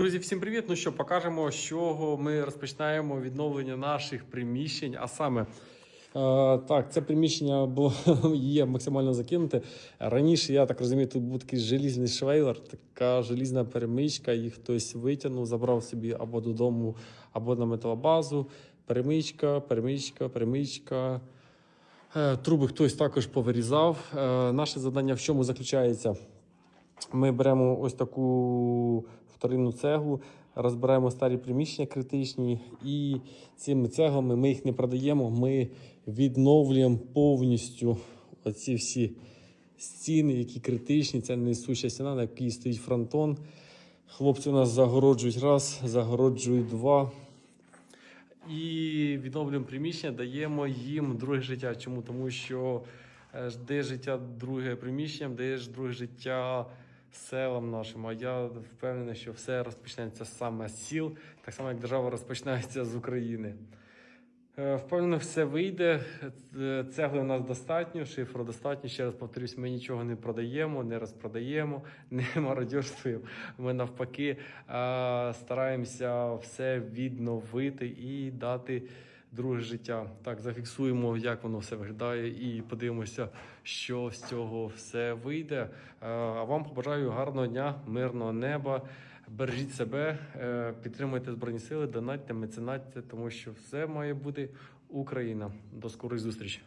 Друзі, всім привіт! Ну що, покажемо, з чого ми розпочинаємо відновлення наших приміщень. А саме, е, так, це приміщення було є максимально закинуте. Раніше, я так розумію, тут був такий желізний швейлер, така желізна перемичка. Їх хтось витягнув, забрав собі або додому, або на металобазу. Перемичка, перемичка, перемичка. Е, Труби хтось також повирізав. Е, Наше завдання в чому заключається? Ми беремо ось таку вторинну цеглу, розбираємо старі приміщення критичні, і цими цеглами ми їх не продаємо. Ми відновлюємо повністю оці всі стіни, які критичні. Це несуща стіна, на якій стоїть фронтон. Хлопці у нас загороджують раз, загороджують два. І відновлюємо приміщення, даємо їм друге життя. Чому? Тому що е, де життя друге приміщенням, де ж друге життя селам нашим. А я впевнений, що все розпочнеться саме з сіл, так само як держава розпочинається з України. Е, Впевнено, все вийде. Е, Цегли у нас достатньо, шифру достатньо. Ще раз повторюсь, ми нічого не продаємо, не розпродаємо, не мародерствуємо. Ми навпаки е, стараємося все відновити і дати друге життя. Так, зафіксуємо, як воно все виглядає, і подивимося, що з цього все вийде. Е, А вам побажаю гарного дня, мирного неба. Бережіть себе, е, підтримуйте Збройні Сили, донатьте, меценатьте, тому що все має бути Україна. До скорої зустрічі.